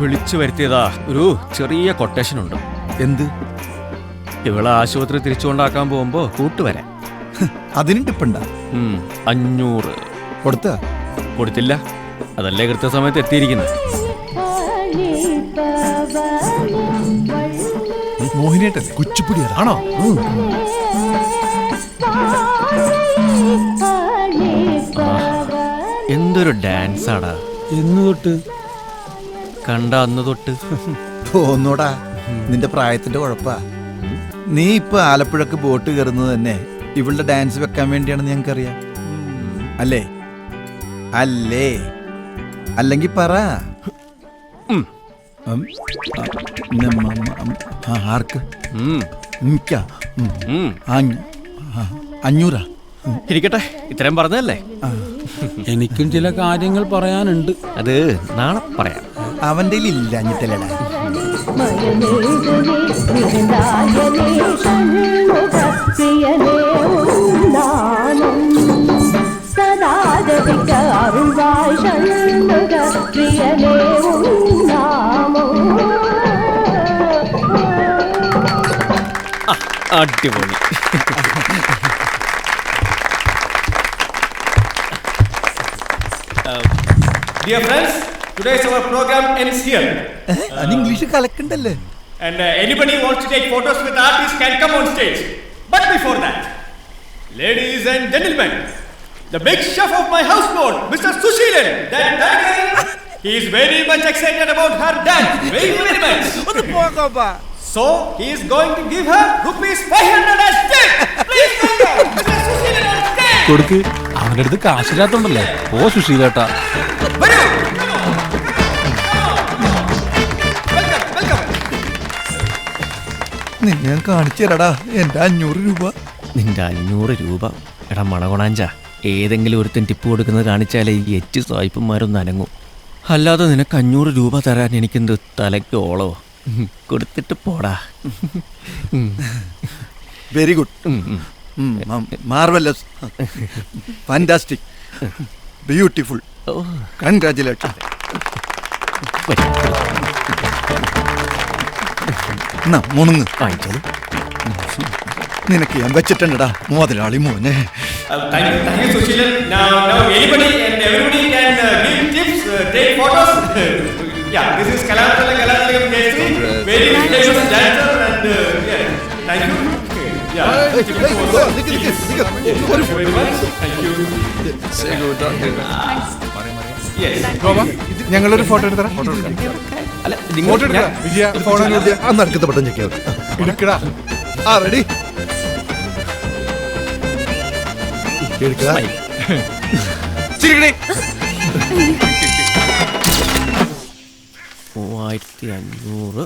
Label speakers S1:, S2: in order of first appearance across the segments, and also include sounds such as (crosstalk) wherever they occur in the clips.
S1: വിളിച്ചു വരുത്തിയതാ ഒരു ചെറിയ കൊട്ടേഷൻ ഉണ്ട്.
S2: എന്ത്?
S1: ഇവളെ ആശുപത്രി തിരിച്ചുകൊണ്ടാക്കാൻ പോകുമ്പോ കൂട്ടുവരാൻ.
S2: അതിനും ടിപ്പുണ്ട.
S1: അഞ്ഞൂറ്.
S2: കൊടുത്ത?
S1: കൊടുത്തില്ല. അതല്ലേ കൃത്യസമയത്ത് എത്തിയിരിക്കുന്നത്
S3: മോഹിനിയായിട്ടല്ലേ
S2: കുച്ചിപ്പുടി
S3: ആണോ?
S1: എന്തൊരു ഡാൻസ് ആടാ.
S2: എന്ന് തൊട്ട്?
S1: കണ്ട അന്ന് തൊട്ട്.
S2: തോന്നൂടാ. നിന്റെ പ്രായത്തിന്റെ കുഴപ്പാ. നീ ഇപ്പൊ ആലപ്പുഴക്ക് ബോട്ട് കയറുന്നത് തന്നെ ഇവളുടെ ഡാൻസ് വെക്കാൻ വേണ്ടിയാണെന്ന് ഞങ്ങൾക്കറിയാം. അല്ലേ? അല്ലേ? അല്ലെങ്കിൽ പറ.
S1: ഉം.
S2: ഉം. ആ, നമ്മ, ഉം, ആ, ആർക്ക്?
S1: ഉം,
S2: എനിക്കാ? ഉം.
S1: ഉം.
S2: ആ, ഞ- ആ, അഞ്ഞൂറാ. ഉം.
S1: ഇരിക്കട്ടെ. ഇത്രയും പറഞ്ഞതല്ലേ?
S4: എനിക്കും ചില കാര്യങ്ങൾ പറയാനുണ്ട്.
S1: അത് നാളെ പറയാം.
S2: അവന്റെ
S1: ഇല്ലാഞ്ഞിട്ടല്ല അടിപൊളി.
S5: Dear friends today's our program ends here.
S2: അത് ഇംഗ്ലീഷ് കലക്കണ്ടല്ലേ
S5: And uh, anybody who wants to take photos with artists can come on stage. But before that, ladies and gentlemen, the big chef of my houseboat, Mr. Sushilan, that tiger, he is very much excited about her dance. Very, very much. So, he is going to give her rupees 500 as tip. Please welcome Mr. Sushilan on stage.
S4: കൊടുക്ക് അവന്റെ അടുത്ത് കാശില്ലാത്തോണ്ടല്ലേ ഓ സുശീലേട്ടാ
S5: വരൂ.
S2: നിന്നെ ഞാൻ കാണിച്ചു തരാടാ എന്റെ അഞ്ഞൂറ് രൂപ.
S1: നിന്റെ അഞ്ഞൂറ് രൂപ? എടാ മണകൊണാഞ്ച ഏതെങ്കിലും ഒരുത്തൻ ടിപ്പ് കൊടുക്കുന്നത് കാണിച്ചാലേ ഈ എച്ച് സായിപ്പന്മാരൊന്ന് അനങ്ങും. അല്ലാതെ നിനക്ക് അഞ്ഞൂറ് രൂപ തരാൻ എനിക്കെന്ത് തലയ്ക്ക് ഓളോ? കൊടുത്തിട്ട് പോടാ.
S2: Very good. Marvellous fantastic beautiful
S1: congratulation.
S2: എന്നാ മുണുങ്ങ്
S1: വാങ്ങിച്ചോളൂ
S2: നിനക്ക് ഞാൻ വെച്ചിട്ടുണ്ടടാ മുതലാളി മോനെ
S5: Uh,
S3: ഞങ്ങളൊരു ഫോട്ടോ എടുത്തറാം
S1: മൂവായിരത്തി അഞ്ഞൂറ്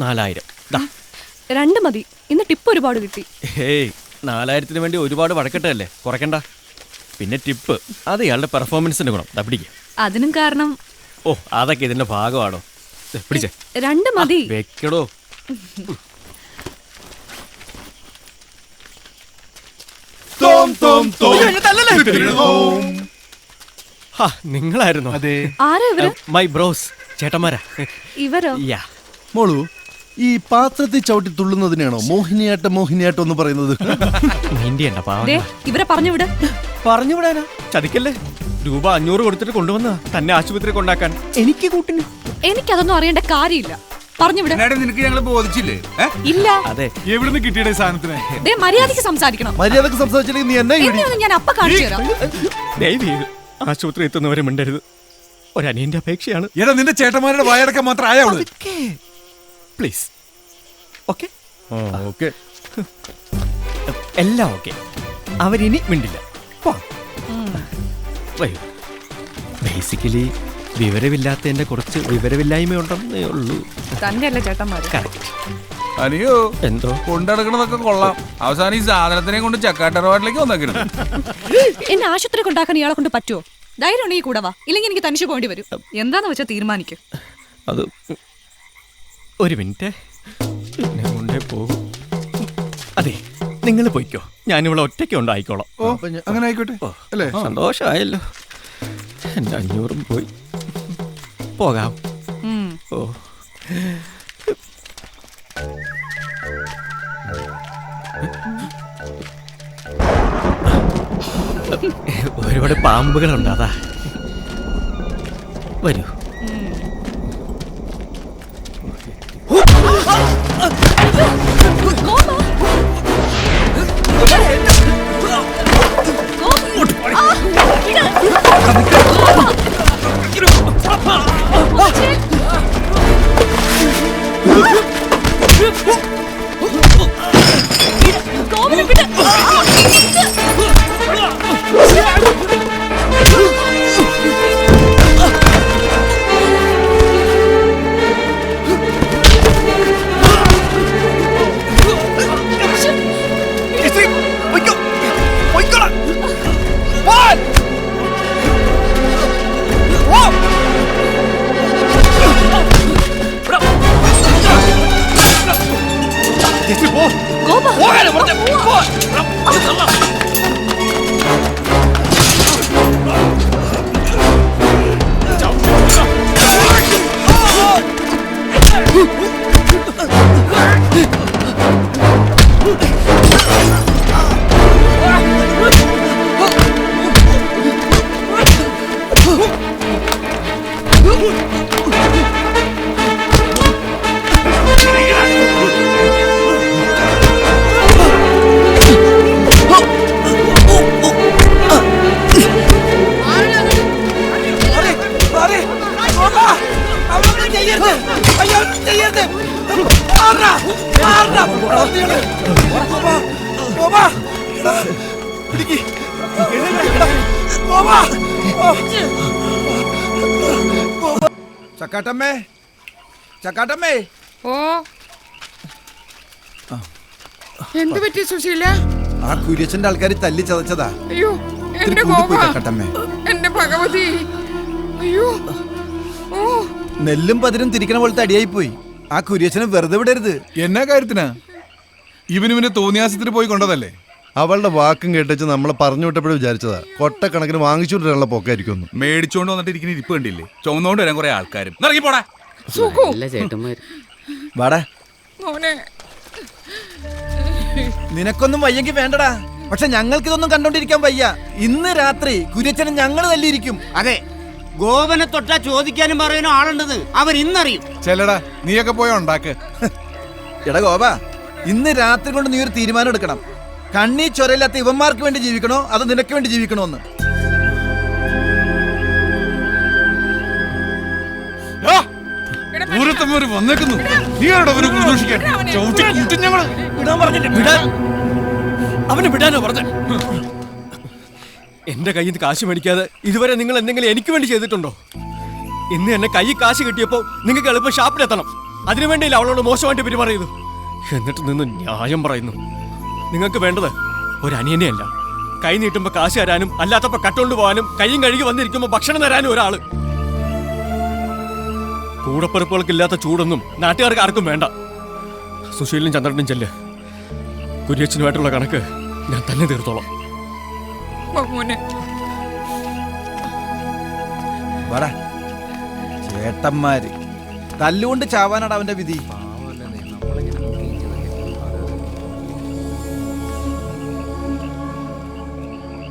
S1: നാലായിരം.
S6: രണ്ട് മതി. ഇന്ന് ടിപ്പ് ഒരുപാട് കിട്ടി.
S1: ഹേയ് നാലായിരത്തിന് വേണ്ടി ഒരുപാട് വഴക്കട്ടല്ലേ കുറയ്ക്കണ്ട. പിന്നെ ടിപ്പ്. അത് ഇയാളുടെ പെർഫോമൻസിന്റെ ഗുണം.
S6: അതിനും കാരണം
S1: ഓ അതൊക്കെ ഇതിന്റെ ഭാഗമാണോ? പിടിച്ചേ.
S6: രണ്ട് മതി.
S1: വെക്കടോ. നിങ്ങളായിരുന്നു?
S3: അതെ.
S6: ആരാ ഇവർ?
S1: മൈ ബ്രോസ് ചേട്ടന്മാരാ.
S6: ഇവരോ?
S1: യാ.
S2: മോളു ഈ പാത്രത്തിൽ ചവിട്ടി തുള്ളുന്നതിനാണോ മോഹിനിയാട്ടം മോഹിനിയാട്ടം എന്ന് പറയുന്നത്?
S6: ഇവരെ പറഞ്ഞു വിട്
S1: പറഞ്ഞു വിടാനാ ചതിക്കല്ലേ? രൂപ അഞ്ഞൂറ് കൊടുത്തിട്ട് കൊണ്ടുവന്ന തന്നെ ആശുപത്രി കൊണ്ടാക്കാൻ. എനിക്ക് കൂട്ടിന്.
S6: എനിക്കതൊന്നും അറിയേണ്ട കാര്യമില്ല. പറഞ്ഞു വിട്.
S3: എന്നാലും നിനക്ക് ഞങ്ങൾ ബോധിച്ചില്ലേ? ഏ?
S6: ഇല്ല.
S1: അതെ.
S3: എവിടുന്ന് കിട്ടിയുടെ സാധനത്തിന്?
S6: ദേ മര്യാദയ്ക്ക് സംസാരിക്കണം.
S2: മര്യാദയ്ക്ക് സംസാരിച്ചില്ലെങ്കിൽ നീ എന്നെ
S6: ഒന്ന് ഞാൻ അപ്പ കാണിച്ചു തരാം.
S1: ചെയ്ത് ആശുപത്രി എത്തുന്നവരെ മിണ്ടരുത്. ഒരനിയന്റെ അപേക്ഷയാണ്.
S3: എടാ നിന്റെ ചേട്ടന്മാരുടെ വായടക്കം മാത്രം ആയാവൾ
S1: പ്ലീസ്. ഓക്കെ?
S3: ഓക്കെ.
S1: എല്ലാം ഓക്കെ. അവരിനി മിണ്ടില്ല. പോ. വരൂ. ബേസിക്കലി വിവരമില്ലാത്തതിന്റെ കുറച്ച് വിവരമില്ലായ്മയുണ്ടെന്നേ ഉള്ളൂ.
S6: തന്നെയല്ല ചേട്ടന്മാര്?
S3: അനിയോ
S1: എന്തോ?
S3: കൊണ്ടടക്കണതൊക്കെ കൊള്ളാം. അവസാനം ഈ സാധനത്തിനെ കൊണ്ട് ചക്കാട്ടറവാട്ടിലേക്ക് വന്നേക്കണം (laughs)
S6: എന്നെ ആശുപത്രി കൊണ്ടാക്കാൻ ഇയാളെ കൊണ്ട് പറ്റുമോ ധൈര്യം ഉണ്ടെങ്കിൽ കൂടെ വാ. ഇല്ലെങ്കിൽ എനിക്ക് തനിച്ച് പോകേണ്ടി വരും. എന്താന്ന് വെച്ചാൽ തീരുമാനിക്കും.
S1: അത് ഒരു മിനിറ്റ്. എന്നെ കൊണ്ടേ പോകും അതെ. നിങ്ങൾ പോയിക്കോ. ഞാനിവിടെ ഒറ്റയ്ക്ക് ഉണ്ടായിക്കോളാം.
S3: ഓ അങ്ങനെ ആയിക്കോട്ടെ. അല്ലേ?
S1: സന്തോഷമായല്ലോ. എന്റെ അഞ്ഞൂറും പോയി. പോകാം.
S6: ഉം.
S1: ഓ. ഒരുപാട് പാമ്പുകളുണ്ട് അതാ. വരൂ. 아! Huh?
S3: ചക്കാട്ടമ്മേ. ചക്കാട്ടമ്മേ.
S7: ഓ. എന്ത് പറ്റി സുശീല?
S2: ആ കുര്യച്ചന്റെ ആൾക്കാർ തല്ലി ചതച്ചതാ.
S7: അയ്യോ എന്റെ
S2: ചക്കാട്ടമ്മേ.
S7: എന്റെ ഭഗവതി. അയ്യോ. ഓ.
S2: നെല്ലും പതിരും തിരിക്കണ പോലത്തെ അടിയായി പോയി ആ കുര്യച്ചനെ വെറുതെ വിടരുത്.
S3: എന്നാ കാര്യത്തിനാ? ഇവനിവന് തോന്നിയാസത്തിന് പോയി കൊണ്ടതല്ലേ?
S2: അവളുടെ വാക്കും കേട്ടിച്ച് നമ്മൾ പറഞ്ഞു വിട്ടപ്പോഴും വിചാരിച്ചതാ. കൊട്ടക്കണക്കിന് വാങ്ങിച്ചുകൊണ്ടിരാനുള്ള പൊക്കായിരിക്കും ഒന്ന്
S3: മേടിച്ചോണ്ട് വന്നിട്ട് ഇരിക്കുന്ന ഇരിപ്പ് കണ്ടില്ലേ? ചുമന്നോണ്ട് വരാൻ കുറെ ആൾക്കാരും. ഇറങ്ങി പോടാ.
S7: സുഖു.
S2: വാടാ.
S7: മോനെ.
S2: നിനക്കൊന്നും വയ്യെങ്കിൽ വേണ്ടടാ. പക്ഷെ ഞങ്ങൾക്ക് ഇതൊന്നും കണ്ടോണ്ടിരിക്കാൻ വയ്യ. ഇന്ന് രാത്രി കുര്യച്ചനെ ഞങ്ങൾ തല്ലിയിരിക്കും.
S8: അതെ. ഗോപനെ തൊട്ടാ ചോദിക്കാനും പറയാനും ആളുണ്ടെന്ന് അവർ ഇന്നറിയും
S3: ചെല്ലടാ നീയൊക്കെ പോയ ഉണ്ടാക്ക്.
S2: എടാ ഗോപ ഇന്ന് രാത്രി കൊണ്ട് നീ ഒരു തീരുമാനം എടുക്കണം. കണ്ണീ ചൊരയില്ലാത്ത ഇവന്മാർക്ക് വേണ്ടി ജീവിക്കണോ? അത് നിനക്ക് വേണ്ടി ജീവിക്കണോ എന്ന്
S3: ദൂരത്തമ്മര് വന്നേക്കുന്നു. നീ ആരോടാ അവരെ പ്രതീക്ഷിക്കാൻ ചവിട്ടി കൂട്ടി ഞങ്ങൾ.
S1: വിടാൻ പറഞ്ഞില്ലേ. വിടാൻ. അവനെ വിടാനോ പറഞ്ഞ എന്റെ കയ്യിൽ നിന്ന് കാശ് മേടിക്കാതെ ഇതുവരെ നിങ്ങൾ എന്തെങ്കിലും എനിക്ക് വേണ്ടി ചെയ്തിട്ടുണ്ടോ? ഇന്ന് എന്നെ കൈ കാശ് കിട്ടിയപ്പോൾ നിങ്ങൾക്ക് എളുപ്പം ഷാപ്പിലെത്തണം. അതിനുവേണ്ടിയില്ല അവളോട് മോശമായിട്ട് പെരുമാറിയത്? എന്നിട്ട് നിന്ന് ന്യായം പറയുന്നു. നിങ്ങൾക്ക് വേണ്ടത് ഒരനിയനെയല്ല. കൈ നീട്ടുമ്പോൾ കാശ് തരാനും അല്ലാത്തപ്പോൾ കട്ടുകൊണ്ട് പോകാനും കൈയും കഴുകി വന്നിരിക്കുമ്പോൾ ഭക്ഷണം തരാനും ഒരാൾ. കൂടപ്പിറപ്പുകൾക്കില്ലാത്ത ചൂടൊന്നും നാട്ടുകാർക്ക് ആർക്കും വേണ്ട. സുശീലിനും ചന്ദ്രനും ചെല്ല്. കുര്യച്ചനുമായിട്ടുള്ള കണക്ക് ഞാൻ തന്നെ തീർത്തോളാം.
S2: ചേട്ടന്മാര്. തല്ലുകൊണ്ട് ചാവാനാണ് അവന്റെ വിധി.